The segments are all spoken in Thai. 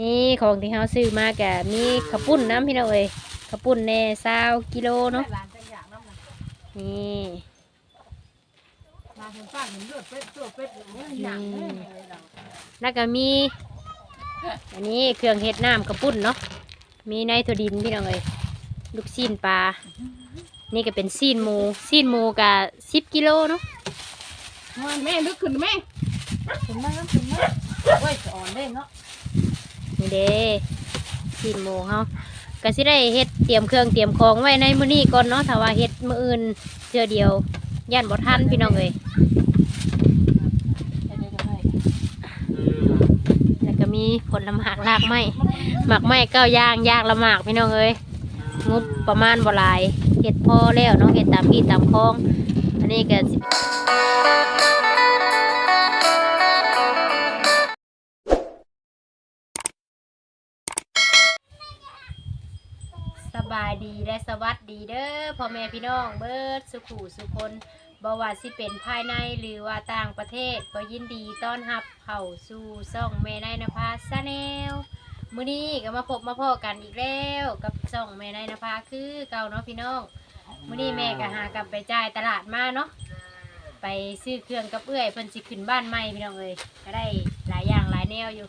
นี่ของที่เขาซื้อมาแกมีข้าวปุ้นน้ำพี่น้องเอ้ยข้าวปุ้นแน่ซาวกิโลเนาะร้านจังอย่างน้ำนะนี่ร้านเห็นป้าเห็นเลือดเป็ดตัวเป็ดอย่างนี้อย่างนี้เลยเราแล้วก็มี อันนี้เครื่องเฮ็ดน้ำข้าวปุ้นเนาะมีในถั่วดินพี่น้องเอ้ยลูกซีนปลา นี่ก็เป็นซีนหมูซีนหมูกับสิบกิโลเนาะแม่ลึกขึ้นแม่ขึ้นมาขึ้นมาโอ้ยอ่อนเด้เนาะ นี่เด้ซีนหมูเขาก็สิได้เฮ็ดเตรียมเครื่องเตรียมของไว้ในมื้อนี้ก่อนเนาะถ้าว่าเฮ็ดมื้ออื่นเทื่อเดียวย่านบ่ทันพี่น้องเอ้ยแล้วก็มีผลละหมากรากไม้หมากไม้เก้าย่างยากละหมากพี่น้องเอ้ยงบประมาณบ่หลายเห็ดพอแล้วเนาะเห็ดตามที่ตามคลองอันนี้ก็ บายดีและสวัสดีเด้อพ่อแม่พี่น้องเบิร์ดสุขูสุคนบว่าสิเป็นภายในหรือว่าต่างประเทศก็ยินดีต้อนรับเข้าสู่ซ่องแม่นายนภาซาแนลมื้อนี้ก็มาพบมาพอกันอีกแล้วกับซ่องแม่นายนภาคือเก่าเนาะพี่น้องมื้อนี้แม่ก็หากลับไปจ่ายตลาดมาเนาะไปซื้อเครื่องกับเอื้อยเพิ่นสิขึ้นบ้านใหม่พี่น้องเอ้ยก็ได้หลายอย่างหลายแนวอยู่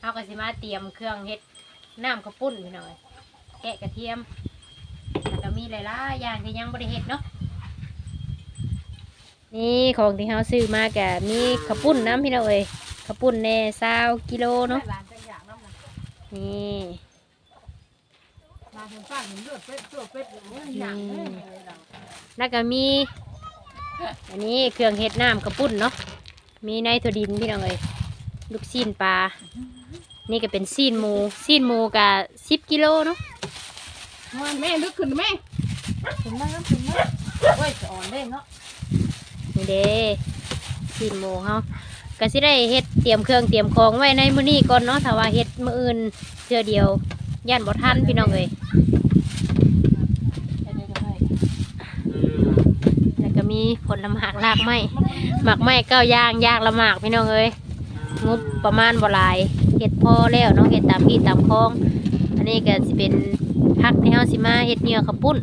เฮาก็สิมาเตรียมเครื่องเฮ็ดน้ำข้าวปุ้นพี่น้องเอ้ย แกะกระเทียมแล้วก็มีหลายๆอย่างที่ยังบ่ได้เฮ็ดเนาะนี่ของที่เขาซื้อมาแกมีขปุ้นน้ำพี่น้องเอ้ยขปุ้นแน่ซาวกิโลเนาะนี่น่างนี้อย่างนี้เลยเราแล้วก็มี อันนี้เครื่องเฮ็ดน้ำข้าวปุ้นเนาะมีในถั่วดินพี่น้องเอ้ยลูกซีนปลา นี่ก็เป็นซีนหมูซีนหมูกับสิบกิโลเนาะ แม่ลึกขึ้นแม่ขึ้นมาขึ้นมาโอ้ยอ่อนเด้เนาะนี่เด้ซีนหมูเขาก็สิได้เฮ็ดเตรียมเครื่องเตรียมของไว้ในมื้อนี้ก่อนเนาะถ้าว่าเฮ็ดมื้ออื่นเทื่อเดียวย่านบ่ทันพี่น้องเอ้ยแล้วก็มีผลละหมากรากไม้หมากไม้เก้าอย่างยากละหมากพี่น้องเอ้ยงบประมาณบ่หลายเห็ดพอแล้วเนาะเห็ดตามที่ตามคลอง อันนี้ก็สิเป็น พักที่เฮาสิมาเห็ดเหยื่อข้าวปุ้น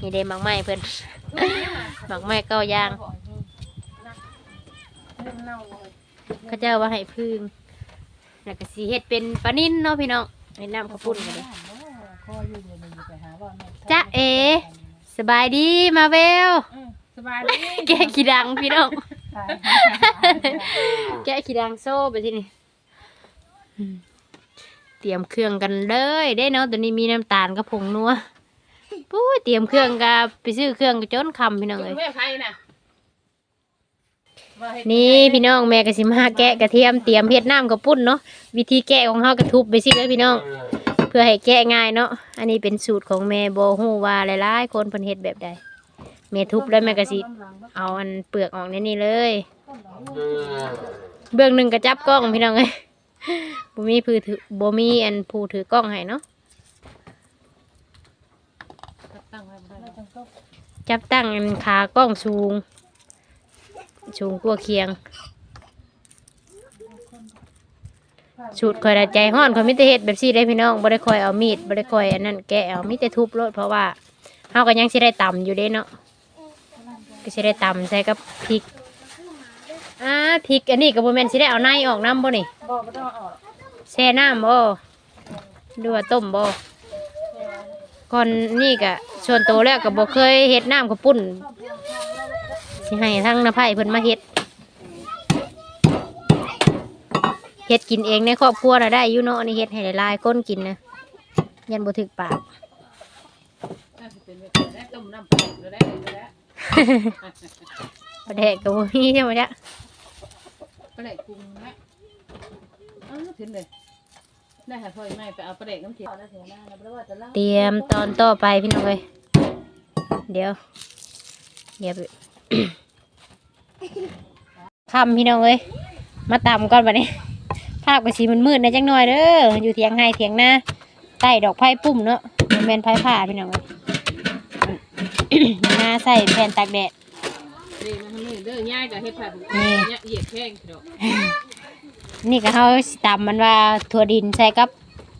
นี่เด้หมากไม้เพิ่นหมากไม้เก้าอย่างเขาเจ้าว่าให้พึ่งแล้วก็สิเฮ็ดเป็นปลานิ่นเนาะพี่น้องเฮ็ดน้ำข้าวปุ้นกันเลยจ๊ะเอสบายดีมาเวลสบายดีแกะขี้ดังพี่น้องแกะขี้ดังโซ่ไปที่นี่อืม เตรียมเครื่องกันเลยได้เนาะตัวนี้มีน้ำตาลกับผงนัวปุ้ยเตรียมเครื่องกับไปซื้อเครื่องกับจนคำพี่น้องเลยแม่ใครน่ะนี่พี่น้องแม่กสิมาแกะกระเทียมเตรียมเฮ็ดน้ำกับปุ้นเนาะวิธีแกะของเฮากระทุบไปสิเลยพี่น้อง เพื่อให้แกะง่ายเนาะอันนี้เป็นสูตรของแม่โบฮู้ว่าหลายๆคนเพิ่นเฮ็ดแบบใดแม่ทุบแล้วแม่กสิเอาอันเปลือกออกในนี่เลย เบื้องหนึ่งกระจับกล้องพี่น้องเอ้ย บ่มีผู้ถือบ่มีอันผู้ถือกล้องให้เนาะจับตั้งอันขากล้องสูง สูงกว่าเคียงสูตรคอยละใจห้อนคอยมิแต่เฮ็ดแบบซี่ได้พี่น้องบ่ได้คอยเอามีดบ่ได้คอยอันนั้นแกะเอามิแต่ทุบรถเพราะว่าเฮาก็ยังสิได้ตำอยู่เด้เนาะก็สิได้ตำใส่กับพริกอ่าพริกอันนี้ก็บ่แม่นสิได้เอาในออกน้ำบ่นี่ บอกไม่ต้องออกแช่น้ำบ่หรือว่าต้มบ่ก่อนนี่ก็ส่วนโตวแล้วก็บ่เคยเฮ็ดน้ำข้าวปุ้นสิให้ทั้งน้าไผ่เพิ่นมาเฮ็ดเฮ็ดกินเองในครอบครัวน่ะได้อยู่เนาะอันนี่เฮ็ดให้หลายๆคนกินนะยันบ่ถึกปากน่าจะเป็นแบบได้ต้มน้ำปลาเลยได้เลยแล้วประแดกก็บ่มีใช่ไหมจ๊ะปลาไหลกุ้งนะ เออถึงเลยได้ค่ะพ่อไม่ไปเอาปลาไหลน้ำเขียวแล้วเสียหน้าแล้วเพราะว่าจะล่างเตรียมตอนต่อไปพี่น้องเอ้ยเดี๋ยว เดี๋ยวไป คำพี่น้องเอ้ยมาตำก่อนบัดนี้ ภาพก็สีมันมืดๆนะจังหน่อยเด้ออยู่เถียงไห้เถียงหน้าใต้ดอกไผ่ปุ่มเนาะมันเป็นไผ่ผ้าพี่น้องเอ้ย หน้าใส่แผ่นตากแดดนี่มันทำนี่เด้อง่ายกับเฮ็ดผัดนี่ เนี่ยเหยียดแข้งดอก นี่ก็เฮาสิตำมันว่าถั่วดินใส่กับ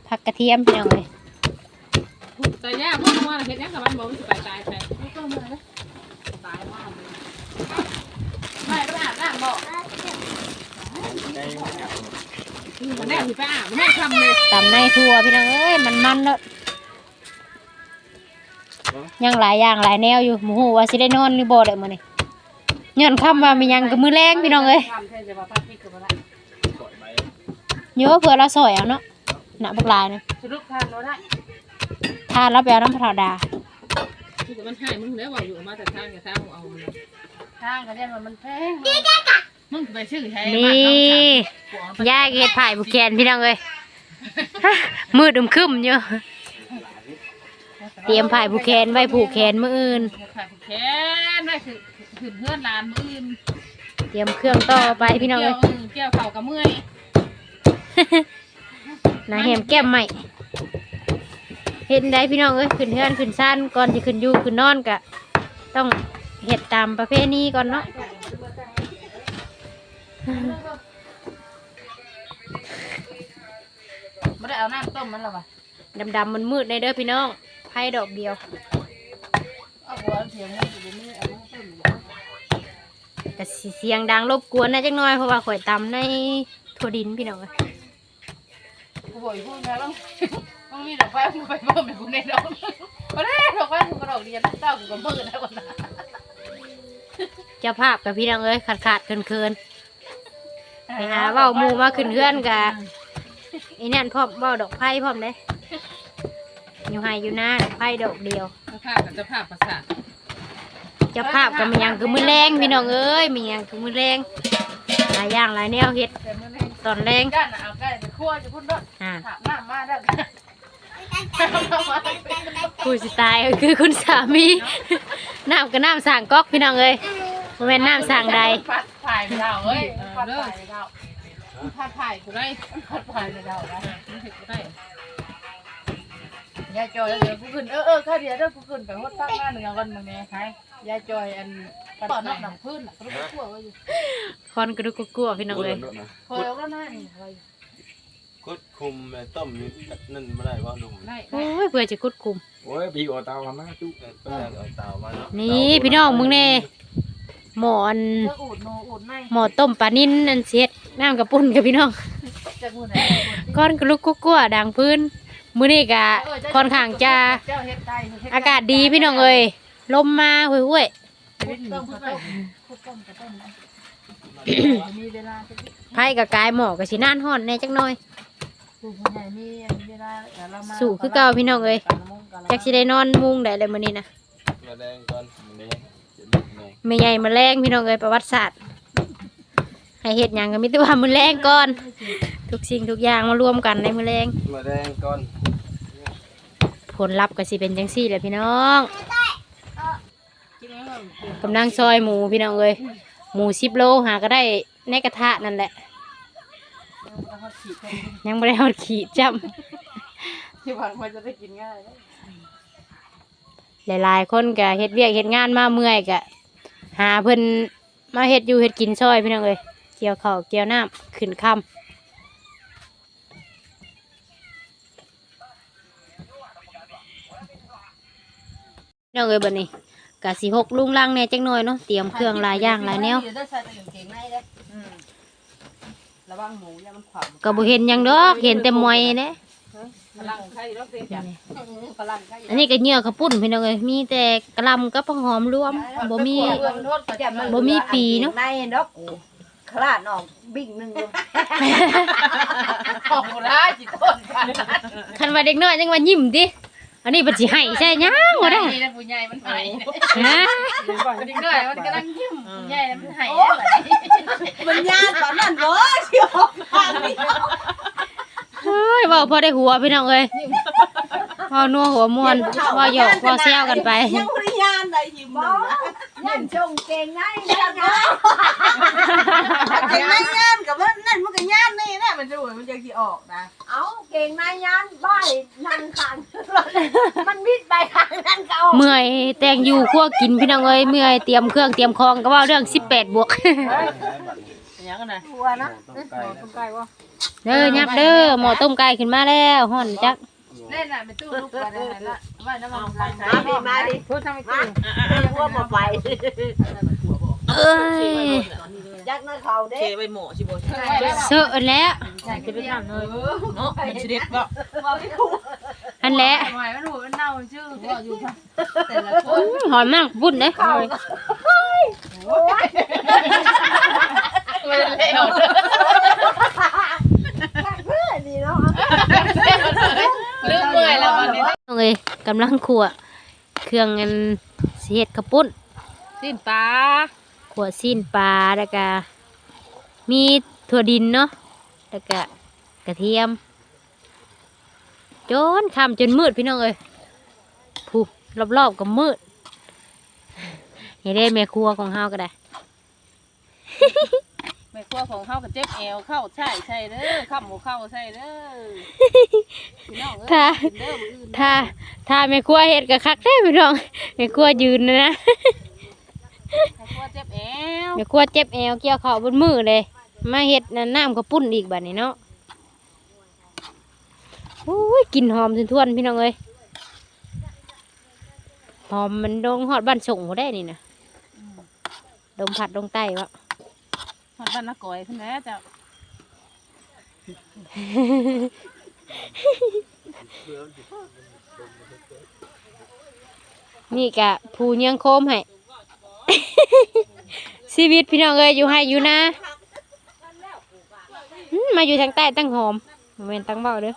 ผักกระเทียมพี่น้องเอ้ยแต่ย่าพวกมันว่าเฮ็ดยังกับมันบ่มันสิไปตายใช่ไม่ต้องมาเลยตายมากเลยไม่ไปอาบน้ำบ่มันแน่สิไปอาบแม่ทำเลยตำในถั่วพี่น้องเอ้ยมันมันแล้วยังหลายอย่างหลายแนวอยู่หมูฮู้ว่าสิได้นอนหรือบ่ได้มื้อนี้ย้อนคำว่ามียังกับมือแรงพี่น้องเอ้ย เยอะเผื่อเราสอยเอาเนาะหนาบักลายนะสรุปทานเราได้ทานแล้วไปเอาน้ำพระธรรมดาที่กับมันให้มึงแล้วว่าอยู่มาแต่ทางกับทางเอาทางก็เรียกว่ามันแพงมึงไปชื่อใช้นี่ย่าเกดผ่ายบุแคนพี่น้องเอ้ยมืดอึมครึมอยู่เตรียมผ่ายบุแคนไว้ผูกแขนมืออื่นแขนได้คือคือเพื่อนลานมืออื่น เตรียมเครื่องต่อไปพี่น้องเอ้ยเกี่ยวเข่ากับเมื่อย นาแหมแก้มใหม่เห็นได้พี่น้องเอ้ยขึ้นเฮือนขึ้นซ่านก่อนจะขึ้นอยู่ขึ้นนอนกะ ต้องเห็ดตามประเพณีก่อนเนาะไม่ได้เอาน้ำต้มมันหรอวะดำๆมันมืดในเด้อพี่น้องไพ่ดอกเดียวเอาหัวเสียงมันอยู่นี่เอาน้ำต้มกะสิเสียงดังรบกวนนะจักหน่อยเพราะว่าข่อยตำในถั่วดินพี่น้องเอ้ยกู บอกอยู่พูดแล้วต้องต้องมีดอกไม้กูไปเพิ่มให้กูในดอกมาได้ดอกไม้กูกระดอกเดียวเต้ากูก็เพิ่มได้วันละเจ้าภาพกับพี่น้องเอ้ยขาดขาดเคินเคินๆไปหาเว้าหมูมาขึ้นเฮือนกะไอ้นั่นพร้อมเว้าดอกไผ่พร้อมเด้อยู่ไฮอยู่หน้าดอกไผ่ดอกเดียวจะภาพกับจะภาพประสาทเจ้าภาพก็มีหยังคือมือแรงพี่น้องเอ้ยมีหยังคือมือแรงหลายอย่างหลายแนวเฮ็ดแต่เมื่อไร ตอนแรงด้านเอาใกล้ไปคั่วจะพุ่นด้วยอ่าถามหน้ามาได้ผู้สิตายก็คือคุณสามีน้ำก็น้ำสั่งก๊อกพี่น้องเอ้ยบ่แม่นน้ำสั่งใดพัดถ่ายไปเราเอ้ยพัดถ่ายไปเราพัดถ่ายกูได้พัดถ่ายไปเราได้ไม่เห็นกูได้ ยายจอยเดี๋ยวกูขึ้นเออเออข้าเดียวเด้อกูขึ้นไปฮดตั้งหน้าหนึ่งวันมึงเนี่ยใช่ยายจอยอันปอดนอกหนังพื้นอะก็รู้ทั่วอยู่คอนกระดูกกลัวพี่น้องเอ้ยคอยเอาก็หน้านี่คอยคุดคุมแม่ต้มนี่นั่นไม่ได้ว่าลุงได้โอ้ยเพื่อจะคุดคุมโอ้ยพี่โอเตามาจุเออก็เอาเตามาเนาะนี่พี่น้องมึงแน่หมอนเลิกอูดโนอูดไม่หมอต้มปลานิ่นนั่นเสียดน้ำกระปุ่นกับพี่น้องก้อนกระลุกกุ๊กกัวดังพื้น มื้อนี้กะค่อนข้างจะเจ้าเฮ็ดไก่อากาศดีพี่น้องเอ้ยลมมาห้วยต้มต้มต้มต้มมีเวลาจะๆไผ่กับกายหมอกกับสีน่านห่อนแหน่จักหน่อยปลูกใหญ่มีเวลาเรามาสู่คือเก่าพี่น้องเอ้ยจักสิได้นอนมุงได้เลยมื้อนี้นะมาแดงก่อนมาแดงจะมีแดงแม่ใหญ่มาแรงพี่น้องเอ้ยประวัติศาสตร์ ให้เฮ็ดหยังก็มีแต่ว่ามื้อแรงก่อน ทุกสิ่งทุกอย่างมารวมกันในมื้อแรง มาแดงก่อนผลลัพธ์ก็สิเป็นจังซี่แหละพี่น้องกำลังซอยหมูพี่น้องเอ้ยหมู10โลหาก็ได้ในกระทะนั่นแหละ ยังไม่ได้ฮอดขีดจที่ผ่านมาจะได้กินง่ายำหลายๆคนก็เฮ็ดเวียกเฮ็ดงานมาเมื่อยก็หาเพิ่นมาเฮ็ดอยู่เฮ็ดกินซอยพี่น้องเอ้ย เกี่ยวข้าวเกี่ยวน้ำขึ้นค่ำพี่น้องเอ้ยบัดนี้กะสิหกลุงลังแหน่จักหน่อยเนาะเตรียมเครื่องหลายอย่างหลายแนวได้ใส่แต่กางเกงในเด้ระวังหมูอย่ามันขวางก็บ่เห็นหยังดอกเห็นแต่มวยเด้พลังใครรถเสียจ้ะพลังใครอันนี้ก็เหยื่อข้าวปุ้นพี่น้องเอ้ยมีแต่กะหลำกับผักหอมรวมบ่มีบ่มีปีเนาะในดอก คลาดออกบิ่งหนึ่งเลยของร้ายจิตต้นกันคันว่าเด็กน้อยจังว่ายิ้มติอันนี้บัดสิให้ใช่หยังบ่ได้นี่นะผู้ใหญ่มันหายฮะเด็กน้อยมันกำลังยิ้มผู้ใหญ่มันหายมันยากกว่านั้นเว้ยเชียวทางนี้เฮ้ยเว้าพอได้หัวพี่น้องเอ้ยเว้านัวหัวม่วนเว้าหยอกเว้าแซวกันไปยังบริ ยานได้หิมหนึ่งนะยันชงเก่งไงยันนะเก่งไงยันกับว่านั่นมันก็ยันนี่นะมันจะหวยมันจะขี้ออกนะเอาเก่งไงยันบ้ายนั่งขังมันบิดไปขังนั่นก็ออกเมื่อยแต่งอยู่ครัวกินพี่น้องเอ้ยเมื่อยเตรียมเครื่องเตรียมของก็เว้าเรื่อง18บวกยังกันนะตัวนะต้องไกลต้มไก่วะเด้อยับเด้อหมอต้มไก่ขึ้นมาแล้วห่อนจัก เล่นน่ะเป็นตู้ลูกกันนะละว่าน้ำมันไก่มาดิมาดิพูดทำไมตู้มาพวกมาไปเอ้ยยักษ์น้อยเขาเด้เทไปหมอชิบะเสื้อแล้วใช่กินไปย่างเลยเนาะมันสิเด็ดบ่อันแหละหอยมันหูมันเน่าชื่อว่าอยู่ค่ะแต่ละคอื้นอหอมมากบุ่นเด้ดีเนาะ ลืมเมื่อยแล้ววันนี้น้องเอ้ยกำลังขัวเครื่องเงินสิเฮ็ดข้าวปุ้นสิ้นปลาขัวซีนปลาแล้วก็มีถั่วดินเนาะแล้วก็กระเทียมจนค่ำจนมืดพี่น้องเอ้ยผู้รอบๆก็มืดนี่ได้แม่ครัวของเฮาก็ได้ แม่ครัวของเข้ากับเจ็บแอวเข้าใช่ใช่เด้อข้ามหมูเข้าใช่เด้อพี่น้องเอ้ยถ้า กินเด้อมื้ออื่นถ้าถ้าแม่ครัวเฮ็ดก็คักแท้พี่น้องแม่ครัวยืนนะนะแม่ครัวเจ็บแอวแม่ครัวเจ็บแอวเกี่ยวเข่าวบนมือเลยมาเฮ็ดนั่นน้ำกระปุ้นอีกบัดนี้เนาะโอ้ยกลิ่นหอมทวนๆพี่น้องเอ้ยหอมมันดงฮอดบ้านส่งบ่ได้นี่นะดมผัดดงใต้วะ หอดบ้านนักก่อยขึ้นแล้วจ้ะนี่กะผู้เนียงโคมให้ ชีวิตพี่น้องเอ้ยอยู่ให้อยู่นะอืมมาอยู่ทางใต้ตั้งหอมบ่แม่นตั้งเบาเด้อ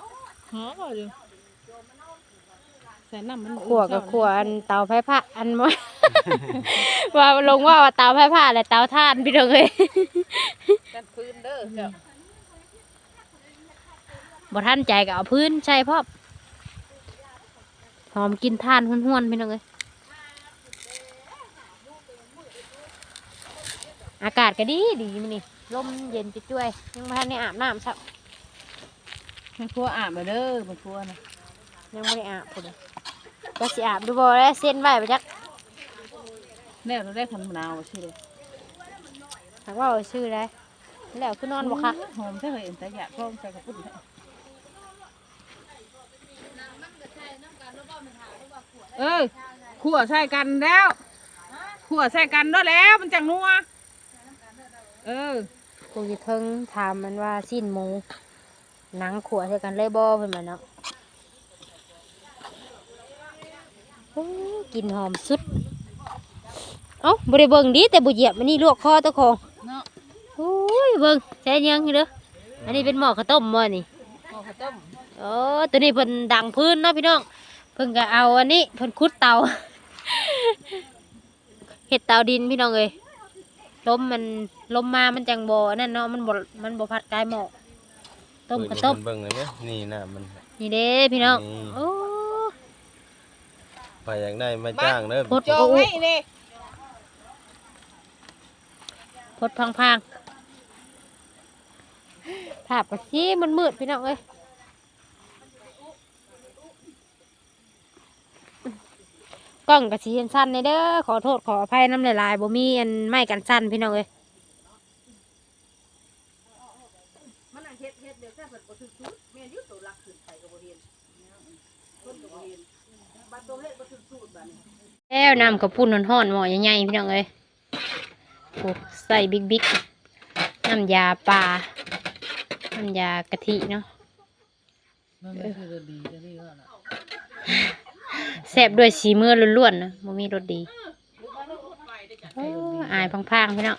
หอมบ่ดิใส่น้ำมันขัวกับขัวอันเตาไฟผ้าอันม ว่าลงว่าว่าเตาไฟผ้าและเตาถ่านพี่น้องเอ้ยกันพื้นเด้อจ้ะบ่ทันใจก็เอาพื้นใช่พ่อมหอมกินท่านห้วนๆพี่น้องเอ้ยอากาศก็ดีดีมันนี่ลมเย็นจ้วยๆยังบ่ทันได้อาบน้ำซับแม่ครัวอาบมาเด้อแม่ครัวนะยังไม่ได้อาบพุ่นน่ะก็สิอาบดูบ่แล้วเส้นไว้ไปจัก แล้วเราได้ขนมะนาวชื่อเลยหากว่าเอาชื่ออะไรแล้วคือนอนบ่คักหอมใช่เลยแต่อยากลองใส่กระปุกเอ้ยขั่วใส่กันแล้วขั่วใส่กันด้วยแล้วมันจังนัวเออกูจะเทิงถามมันว่าสิ้นหมูหนังขัวใส่กันเลยบ่เพิ่นมาเนาะโอ้กลินหอมสุด เอ้าบ่ได้เบิ่งดีแต่บ่เหยียบมันนี่ลวกคอตะของเนาะโอ้ยเบิ่งใช่ยังอยู่เด้ออันนี้เป็นหม้อข้าวต้มบ่นี่เอาข้าวต้มโอ้ตัวนี้เพิ่นดังพื้นเนาะพี่น้องเพิ่นก็เอาอันนี้เพิ่นขุดเตาเฮ็ดเตาดินพี่น้องเอ้ยลมมันลมมามันจังบ่นั่นเนาะมันบ่มันบ่พัดกายหม้อต้มข้าวต้มเบิ่งเลยไหมนี่น่ะมันนี่เด้พี่น้องนี่โอ้ไปอยากได้มาจ้างเด้อพดโจงโอ้ให้ นี่พดพังๆภาพก็สิมันมืดพี่น้องเอ้ยกล้องก็สิเห็นสั้นในเด้อขอโทษขออภัยน้ำลายๆบ่มีอันไม้กันสั้นพี่น้องเอ้ยมันเฮ็ดเฮ็ดเดียวแค่เปิดบ่ถึกสุดแม่นอยู่ตัวรักขึ้นไปก็บ่เห็นเพิ่นก็บ่เห็นบัดตัวเฮ็ดบ่ถึกสุดบัดนี้แล้วน้ำกระปุ้นห่อนๆหมอใหญ่ๆพี่น้องเอ้ย ใส่บิ๊กๆน้ำยาปลา น้ำยากะทิเนาะมันไม่คือดีจะดีก็ล่ะแซ่บด้วยสีมือล้วนๆนะบ่มีรสดีโอ้อายพังๆพี่น้อง